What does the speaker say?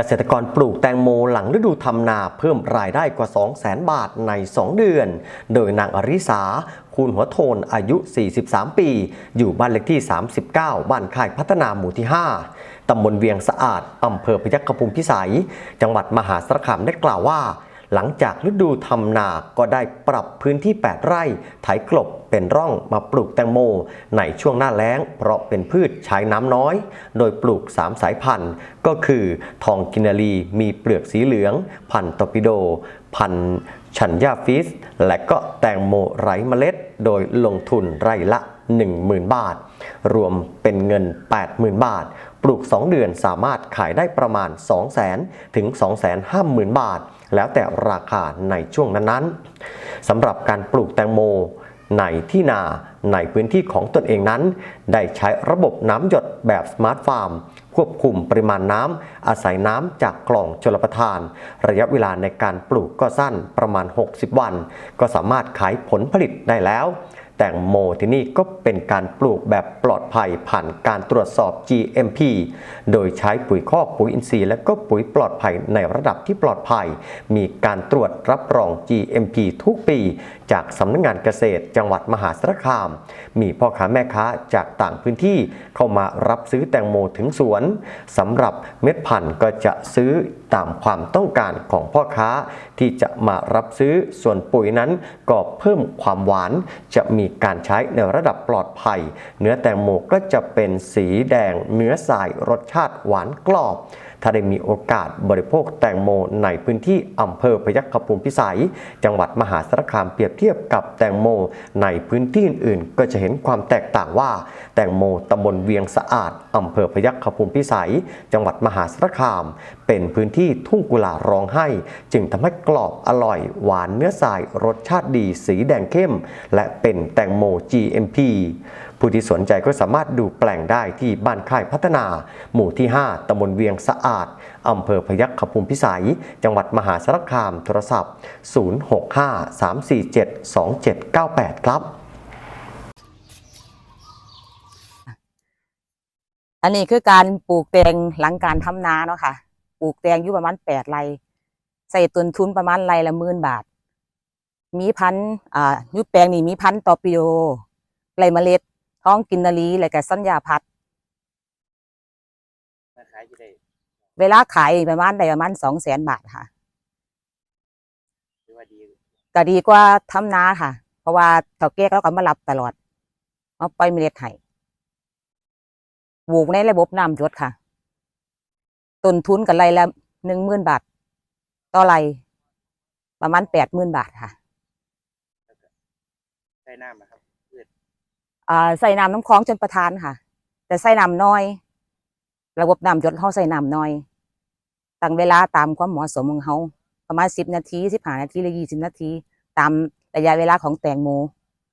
เกษตรกรปลูกแตงโมหลังฤดูทำนาเพิ่มรายได้กว่า 2 0 0 0 0 0 บาทใน 2 เดือน โดยนางอริสาคุณหัวโทนอายุ 43 ปี อยู่บ้านเลขที่ 39 บ้านค่ายพัฒนาหมู่ที่ 5 ตำบลเวียงสะอาด อำเภอพยัคฆภูมิพิสัย จังหวัดมหาสารคามได้กล่าวว่า หลังจากฤดูทำนาก็ได้ปรับพื้นที่ 8 ไร่ไถกลบเป็นร่องมาปลูกแตงโม ในช่วงหน้าแล้ง เพราะเป็นพืชใช้น้ำน้อย โดยปลูก 3 สายพันธุ์ ก็คือ ทองกินารีมีเปลือกสีเหลือง พันธุ์ตอปิโด พันธุ์ชันยาฟิส และก็แตงโมไร้เมล็ด โดยลงทุนไร่ละ 10,000 บาท รวมเป็นเงิน 80,000 บาท ปลูก 2 เดือนสามารถขายได้ประมาณ 200,000 ถึง 250,000 บาท แล้วแต่ราคาในช่วงนั้นๆสำหรับการปลูกแตงโมในที่นาในพื้นที่ของตนเองนั้น ได้ใช้ระบบน้ำหยดแบบสมาร์ทฟาร์ม ควบคุมปริมาณน้ำอาศัยน้ำจากกล่องชลประทาน ระยะเวลาในการปลูกก็สั้นประมาณ 60 วัน ก็สามารถขายผลผลิตได้แล้ว แตงโมที่นี่ก็เป็นการปลูกแบบปลอดภัยผ่านการตรวจสอบ GMP โดยใช้ปุ๋ยคอกปุ๋ยอินทรีย์และก็ปุ๋ยปลอดภัยในระดับที่ปลอดภัย มีการตรวจรับรอง GMP ทุกปี จากสำนักงงานเกษตร จังหวัดมหาสารคาม มีพ่อค้าแม่ค้าจากต่างพื้นที่เข้ามารับซื้อแตงโมถึงสวนสำหรับเม็ดพันธุ์ก็จะซื้อตามความต้องการของพ่อค้าที่จะมารับซื้อส่วนปุ๋ยนั้นก็เพิ่มความหวานจะมีการใช้ในระดับปลอดภัย เนื้อแตงโมก็จะเป็นสีแดง เนื้อสายรสชาติหวานกรอบ ถ้าได้มีโอกาสบริโภคแตงโมในพื้นที่อำเภอพยัคฆภูมิพิสัย จังหวัดมหาสารคามเปรียบเทียบกับแตงโมในพื้นที่อื่นๆ ก็จะเห็นความแตกต่างว่า แตงโมตำบลเวียงสะอาดอำเภอพยัคฆภูมิพิสัย จังหวัดมหาสารคาม เป็นพื้นที่ทุ่งกุหลาบร้องไห้ จึงทำให้กรอบอร่อย หวานเนื้อสายรสชาติดีสีแดงเข้ม และเป็นแตงโม GMP ผู้ที่สนใจก็สามารถดูแปลงได้ที่บ้านค่ายพัฒนา หมู่ที่ 5ตำบลเวียงสะอาด อำเภอพยัคฆภูมิพิสัย จังหวัดมหาสารคาม โทรศัพท์ 0653472798 ครับ อันนี้คือการปลูกแตงหลังการทำนาเนาะค่ะ ปลูกแตงอยู่ประมาณแปดไร่ใส่ต้นทุนประมาณไร่ละหมื่นบาท มีพันธุ์อ่ายุแปลงนี่มีพันธุ์ตอปิโดไรเมล็ด ท้องกินนารีและก็สัญญาพัด มาขายจะได้เวลาขายประมาณได้ประมาณสองแสนบาทค่ะถือว่าดีก็ดีกว่าทำนาค่ะ เพราะว่าเฒ่าแก่เขาก็มารับตลอดเอาปล่อยเมล็ดให้ปลูกในระบบน้ำหยศค่ะ ต้นทุนกับไรละหนึ่งหมื่นบาท ต่อไรประมาณแปดหมื่นบาทค่ะ ใช้น้ำนะครับพืชอ่า ใส่น้ำน้ำคลองจนประทานค่ะ แต่ใส่น้ำน้อย ระบบน้ำหยดเขาใส่น้ำน้อยตั้งเวลาตามความเหมาะสมของเขาประมาณสิบนาทีสิบห้านาทีหรือยี่สิบนาที ตามระยะเวลาของแตงโม